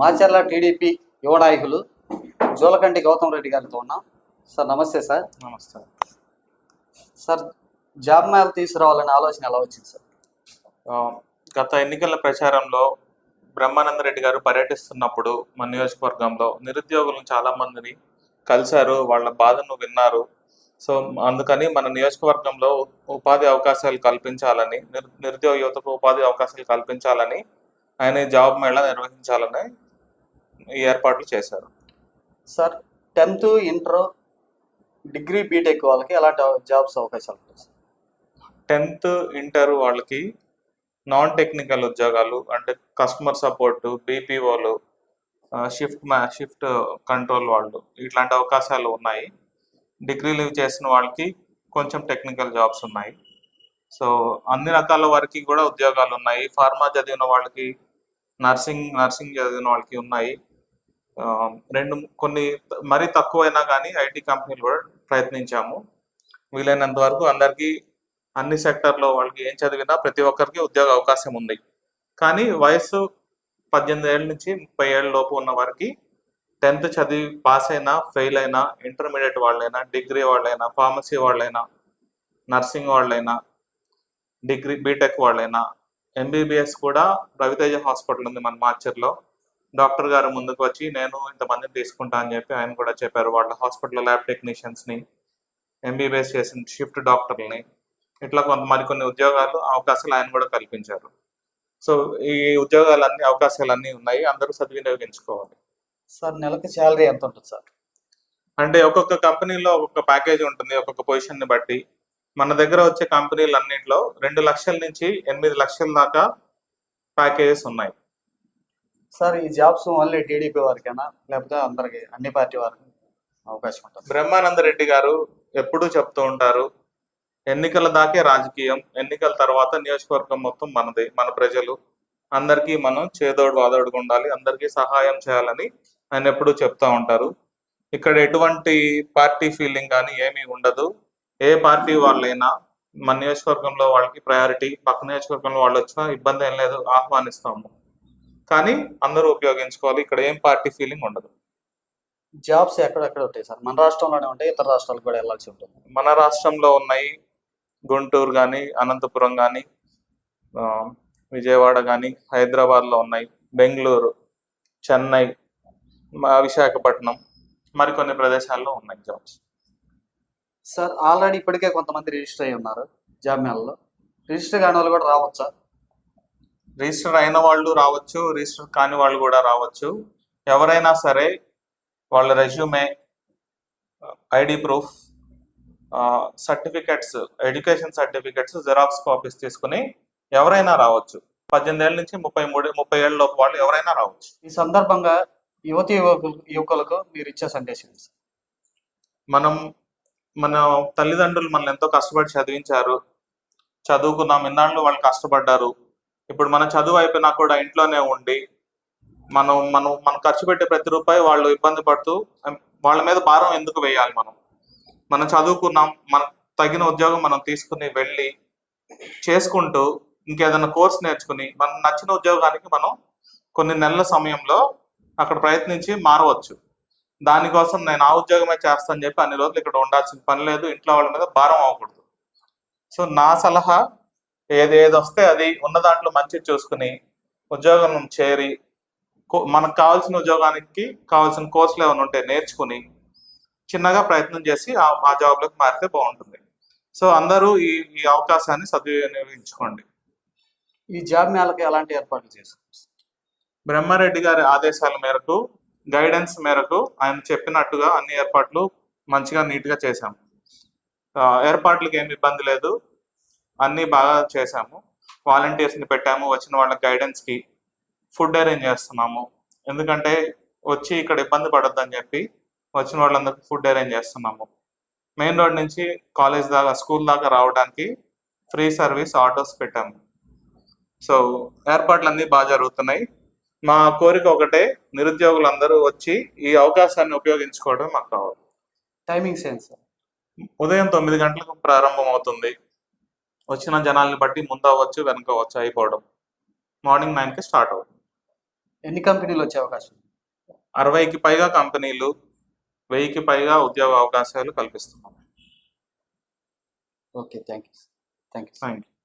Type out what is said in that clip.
Macherla TDP యువ నాయకులు జోలకంటి గౌతమ్ రెడ్డి గారితో ఉన్నాం. సార్ నమస్తే సార్. నమస్తే. సార్ జాబ్ మేళ తీసుకురావాలనే ఆలోచన ఎలా వచ్చింది సార్? గత ఎన్నికల ప్రచారంలో బ్రహ్మానంద రెడ్డి గారు పర్యటిస్తున్నప్పుడు మన నియోజకవర్గంలో నిరుద్యోగులను చాలా మందిని కలిశారు. వాళ్ళ బాధను విన్నారు. సో అందుకని మన నియోజకవర్గంలో ఉపాధి అవకాశాలు కల్పించాలని నిరు- నిరుద్యోగ యువతకు ఉపాధి అవకాశాలు కల్పించాలని ఆయన జాబ్ మేళా నిర్వహించాలని ఏర్పాట్లు చేశారు. Sir tenth inter degree BTech వాళ్ళకి ఎలాంటి జాబ్స్ అవకాశాలు ఉంటాయి సార్? టెన్త్ ఇంటర్ వాళ్ళకి నాన్ టెక్నికల్ ఉద్యోగాలు అంటే కస్టమర్ సపోర్ట్ బీపీఓలు షిఫ్ట్ మా షిఫ్ట్ కంట్రోల్ వాళ్ళు ఇట్లాంటి అవకాశాలు ఉన్నాయి. డిగ్రీ లీవ్ చేసిన వాళ్ళకి కొంచెం టెక్నికల్ జాబ్స్ ఉన్నాయి. సో అన్ని రకాల వారికి కూడా ఉద్యోగాలు ఉన్నాయి. ఫార్మా చదివిన వాళ్ళకి నర్సింగ్ నర్సింగ్ చదివిన వాళ్ళకి ఉన్నాయి. రెండు కొన్ని మరీ తక్కువైనా కానీ ఐటీ కంపెనీలు కూడా ప్రయత్నించాము. వీలైనంత వరకు అందరికీ అన్ని సెక్టర్లో వాళ్ళకి ఏం చదివినా ప్రతి ఒక్కరికి ఉద్యోగ అవకాశం ఉంది. కానీ వయసు పద్దెనిమిది ఏళ్ళ నుంచి ముప్పై ఏళ్ళ లోపు ఉన్న వారికి టెన్త్ చదివి పాస్ అయినా ఫెయిల్ అయినా ఇంటర్మీడియట్ వాళ్ళైనా డిగ్రీ వాళ్ళైనా ఫార్మసీ వాళ్ళైనా నర్సింగ్ వాళ్ళైనా డిగ్రీ బీటెక్ వాళ్ళైనా ఎంబీబీఎస్ కూడా రవితేజ హాస్పిటల్ ఉంది మన మార్చర్లో డాక్టర్ గారు ముందుకు వచ్చి నేను ఇంతమందిని తీసుకుంటా అని చెప్పి ఆయన కూడా చెప్పారు. వాళ్ళ హాస్పిటల్ ల్యాబ్ టెక్నీషియన్స్ని ఎంబీబీఎస్ చేసిన షిఫ్ట్ డాక్టర్ని ఇట్లా కొంత మరికొన్ని ఉద్యోగాలు అవకాశాలు ఆయన కూడా కల్పించారు. సో ఈ ఉద్యోగాలన్నీ అవకాశాలన్నీ ఉన్నాయి. అందరూ సద్వినియోగించుకోవాలి. సార్ నెలకు శాలరీ ఎంత ఉంటుంది సార్? అంటే ఒక్కొక్క కంపెనీలో ఒక్కొక్క ప్యాకేజ్ ఉంటుంది. ఒక్కొక్క పొజిషన్ని బట్టి. మన దగ్గర వచ్చే కంపెనీలు అన్నింటిలో రెండు లక్షల నుంచి ఎనిమిది లక్షల దాకా ప్యాకేజెస్ ఉన్నాయి. సార్ ఈ జాబ్స్ ఓన్లీ టీడీపీ వారికేనా? లేకపోతే అందరికి అన్ని పార్టీ వారికి అవకాశం ఉంటుంది? బ్రహ్మానంద రెడ్డి గారు ఎప్పుడూ చెప్తూ ఉంటారు ఎన్నికల దాకే రాజకీయం ఎన్నికల తర్వాత నియోజకవర్గం మొత్తం మనదే మన ప్రజలు. అందరికీ మనం చేదోడు వాదోడుగా ఉండాలి అందరికీ సహాయం చేయాలని ఆయన ఎప్పుడూ చెప్తా ఉంటారు. ఇక్కడ ఎటువంటి పార్టీ ఫీలింగ్ కానీ ఏమీ ఉండదు. ఏ పార్టీ వాళ్ళైనా మన నియోజకవర్గంలో వాళ్ళకి ప్రయారిటీ పక్క నియోజకవర్గంలో వాళ్ళు వచ్చినా ఇబ్బంది ఏం లేదు ఆహ్వానిస్తాము కానీ అందరూ ఉపయోగించుకోవాలి. ఇక్కడ ఏం పార్టీ ఫీలింగ్ ఉండదు. జాబ్స్ ఎక్కడెక్కడ ఉంటాయి సార్? మన రాష్ట్రంలోనే ఉంటాయి ఇతర రాష్ట్రాలకు కూడా వెళ్ళాల్సి ఉంటుంది. మన రాష్ట్రంలో ఉన్నాయి గుంటూరు కానీ అనంతపురం కానీ విజయవాడ కానీ హైదరాబాద్లో ఉన్నాయి బెంగళూరు చెన్నై విశాఖపట్నం మరికొన్ని ప్రదేశాల్లో ఉన్నాయి జాబ్స్ సార్ ఆల్రెడీ ఇప్పటికే కొంతమంది రిజిస్టర్ అయి ఉన్నారు జాబ్ మేళలో రిజిస్టర్ కాని వాళ్ళు కూడా రావచ్చా? రిజిస్టర్ అయిన వాళ్ళు రావచ్చు రిజిస్టర్ కాని వాళ్ళు కూడా రావచ్చు. ఎవరైనా సరే వాళ్ళ resume ID proof certificates education certificates xerox copies తీసుకుని ఎవరైనా రావచ్చు. పద్దెనిమిది ఏళ్ళ నుంచి ముప్పై మూడు ముప్పై ఏళ్ళ లోపు వాళ్ళు ఎవరైనా రావచ్చు. ఈ సందర్భంగా యువతి యువకులు యువకులకు మీరు ఇచ్చే సందేశం? మనం మన తల్లిదండ్రులు మనల్ని ఎంతో కష్టపడి చదివించారు. చదువుకున్నాం ఇన్నాళ్ళు వాళ్ళు కష్టపడ్డారు. ఇప్పుడు మన చదువు అయిపోయినా కూడా ఇంట్లోనే ఉండి మనం మనం మనం ఖర్చు పెట్టే ప్రతి రూపాయి వాళ్ళు ఇబ్బంది పడుతూ వాళ్ళ మీద భారం ఎందుకు వేయాలి మనం? మనం చదువుకున్నాం మనకు తగిన ఉద్యోగం మనం తీసుకుని వెళ్ళి చేసుకుంటూ ఇంకేదైనా కోర్స్ నేర్చుకుని మనం నచ్చిన ఉద్యోగానికి మనం కొన్ని నెలల సమయంలో అక్కడ ప్రయత్నించి మారవచ్చు. దానికోసం నేను ఆ ఉద్యోగమే చేస్తాను చెప్పి అన్ని రోజులు ఇక్కడ ఉండాల్సిన పని లేదు ఇంట్లో వాళ్ళ మీద భారం అవ్వకూడదు. సో నా సలహా ఏది ఏది వస్తే అది ఉన్న దాంట్లో మంచిది చూసుకుని ఉద్యోగం చేరి మనకు కావాల్సిన ఉద్యోగానికి కావాల్సిన కోర్సులు ఏమైనా ఉంటే నేర్చుకుని చిన్నగా ప్రయత్నం చేసి ఆ జాబ్లోకి మారితే బాగుంటుంది. సో అందరూ ఈ ఈ అవకాశాన్ని సద్వినియోగించుకోండి. ఈ జాబ్ మేళకి ఎలాంటి ఏర్పాట్లు చేస్తారు బ్రహ్మారెడ్డి గారి ఆదేశాల మేరకు గైడెన్స్ మేరకు ఆయన చెప్పినట్టుగా అన్ని ఏర్పాట్లు మంచిగా నీట్గా చేశాము ఆ, ఏర్పాట్లకి ఏమి ఇబ్బంది లేదు. అన్నీ బాగా చేశాము. వాలంటీర్స్ని పెట్టాము వచ్చిన వాళ్ళ గైడెన్స్కి ఫుడ్ అరేంజ్ చేస్తున్నాము. ఎందుకంటే వచ్చి ఇక్కడ ఇబ్బంది పడొద్దని చెప్పి వచ్చిన వాళ్ళందరికీ ఫుడ్ అరేంజ్ చేస్తున్నాము. మెయిన్ రోడ్ నుంచి కాలేజ్ దాకా స్కూల్ దాకా రావడానికి ఫ్రీ సర్వీస్ ఆటోస్ పెట్టాము. సో ఏర్పాట్లు అన్నీ బాగా జరుగుతున్నాయి. మా కోరిక ఒకటే నిరుద్యోగులందరూ వచ్చి ఈ అవకాశాన్ని ఉపయోగించుకోవడం మాకు కావాలి. టైమింగ్స్ ఏంటి సార్ ఉదయం తొమ్మిది గంటలకు ప్రారంభం అవుతుంది వచ్చిన జనాల్ని బట్టి ముందు అవ్వచ్చు వెనక అవ్వచ్చు అయిపోవడం. మార్నింగ్ నైన్కి స్టార్ట్ అవుతుంది. ఎన్ని కంపెనీలు వచ్చే అవకాశం? అరవైకి పైగా కంపెనీలు వెయ్యికి పైగా ఉద్యోగ అవకాశాలు కల్పిస్తున్నాం. Okay thank you thank you thank you